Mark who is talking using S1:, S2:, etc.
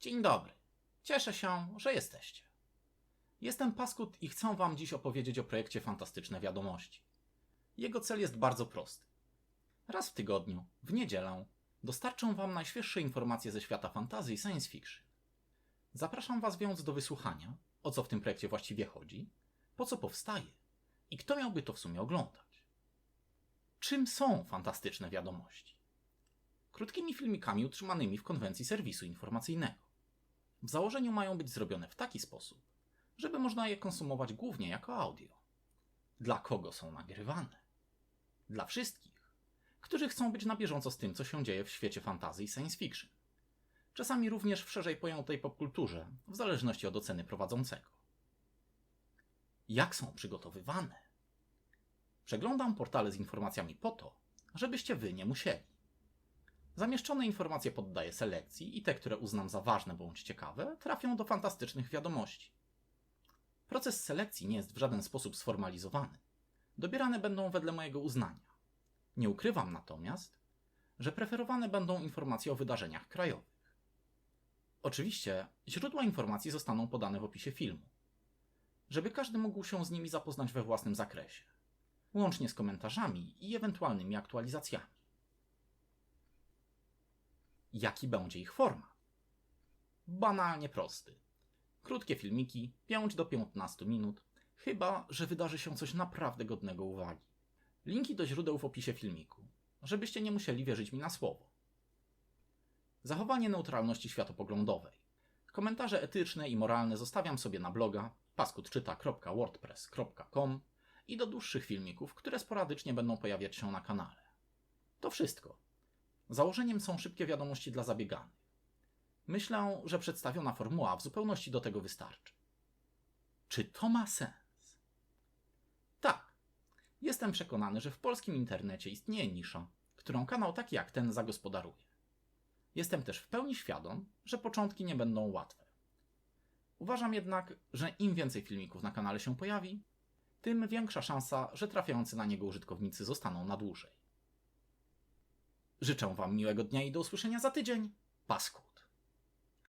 S1: Dzień dobry. Cieszę się, że jesteście. Jestem Paskut i chcę Wam dziś opowiedzieć o projekcie Fantastyczne Wiadomości. Jego cel jest bardzo prosty. Raz w tygodniu, w niedzielę, dostarczę Wam najświeższe informacje ze świata fantazji i science fiction. Zapraszam Was więc do wysłuchania, o co w tym projekcie właściwie chodzi, po co powstaje i kto miałby to w sumie oglądać. Czym są fantastyczne wiadomości? Krótkimi filmikami utrzymanymi w konwencji serwisu informacyjnego. W założeniu mają być zrobione w taki sposób, żeby można je konsumować głównie jako audio. Dla kogo są nagrywane? Dla wszystkich, którzy chcą być na bieżąco z tym, co się dzieje w świecie fantazji i science fiction. Czasami również w szerzej pojętej popkulturze, w zależności od oceny prowadzącego. Jak są przygotowywane? Przeglądam portale z informacjami po to, żebyście wy nie musieli. Zamieszczone informacje poddaję selekcji i te, które uznam za ważne bądź ciekawe, trafią do fantastycznych wiadomości. Proces selekcji nie jest w żaden sposób sformalizowany. Dobierane będą wedle mojego uznania. Nie ukrywam natomiast, że preferowane będą informacje o wydarzeniach krajowych. Oczywiście źródła informacji zostaną podane w opisie filmu, żeby każdy mógł się z nimi zapoznać we własnym zakresie, łącznie z komentarzami i ewentualnymi aktualizacjami. Jaki będzie ich format? Banalnie prosty. Krótkie filmiki, 5 do 15 minut, chyba że wydarzy się coś naprawdę godnego uwagi. Linki do źródeł w opisie filmiku, żebyście nie musieli wierzyć mi na słowo. Zachowanie neutralności światopoglądowej. Komentarze etyczne i moralne zostawiam sobie na bloga paskudczyta.wordpress.com i do dłuższych filmików, które sporadycznie będą pojawiać się na kanale. To wszystko. Założeniem są szybkie wiadomości dla zabieganych. Myślę, że przedstawiona formuła w zupełności do tego wystarczy. Czy to ma sens? Tak. Jestem przekonany, że w polskim internecie istnieje nisza, którą kanał taki jak ten zagospodaruje. Jestem też w pełni świadom, że początki nie będą łatwe. Uważam jednak, że im więcej filmików na kanale się pojawi, tym większa szansa, że trafiający na niego użytkownicy zostaną na dłużej. Życzę Wam miłego dnia i do usłyszenia za tydzień. Pasku.